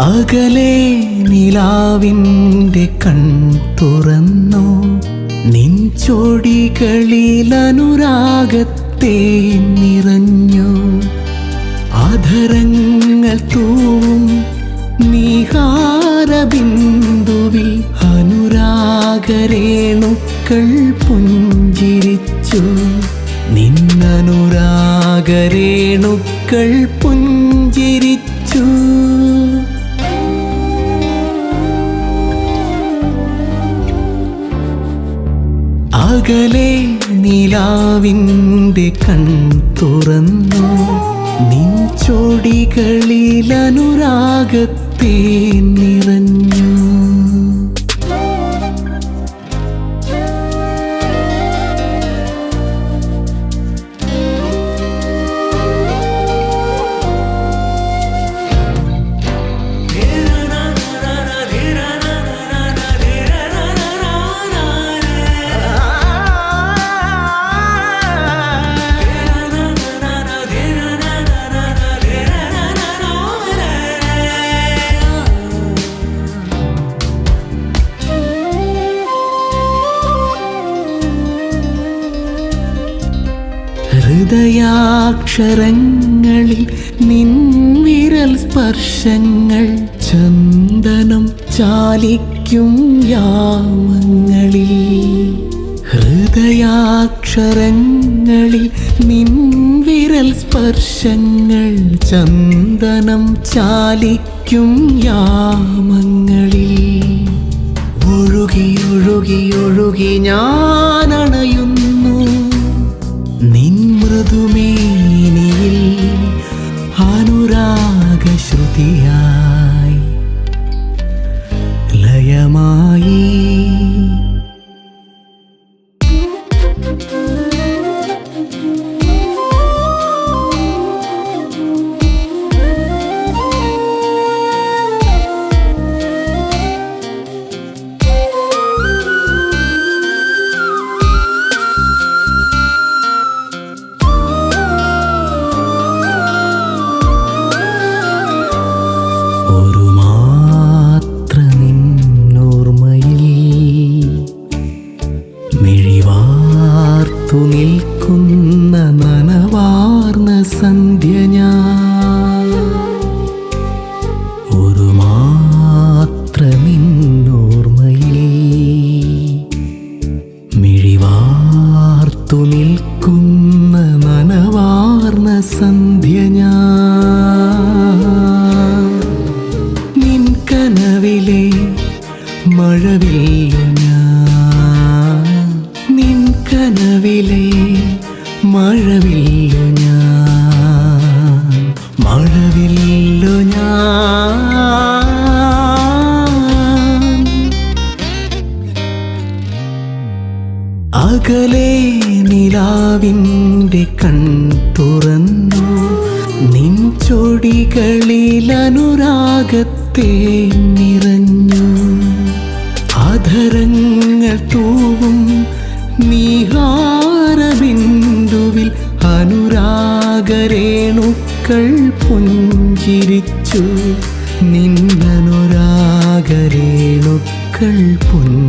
അകലെ നിലാവിന്റെ കൺ തുറന്നു? നിൻ ചൊടികളിൽ അനുരാഗത്തെ നിറഞ്ഞു? ആധരങ്ങൾ തൂവും നീഹാരബിന്ദുവിൽ അനുരാഗരേണുക്കൾ പുഞ്ചിരിച്ചു. നിന്നനുരാഗരേണുക്കൾ പുഞ്ചിരിച്ചു. അകലെ നിലാവിന്റെ കൺ തുറന്നു. നിൻ ചൊടികളിൽ അനുരാഗത്തെ നിറഞ്ഞു. ഹൃദയാക്ഷരങ്ങളിൽ നിൻവിരൽ സ്പർശങ്ങൾ ചന്ദനം ചാലിക്കും യാമങ്ങളിൽ. ഹൃദയാക്ഷരങ്ങളിൽ നിൻവിരൽ സ്പർശങ്ങൾ ചന്ദനം ചാലിക്കും യാമങ്ങളിൽ. ഒഴുകി ഒഴുകി ഒഴുകി ഞാൻ 等爹娘 അകലെ നിലാവിന്റെ കൺ തുറന്നു. നിൻ നിറഞ്ഞു. അധരങ്ങൾ തൂവും നീഹാരബിന്ദുവിൽ അനുരാഗരേണുക്കൾ പുഞ്ചിരിച്ചു. നിന്നനുരാഗരേണുക്കൾ പുഞ്ചിരിച്ചു.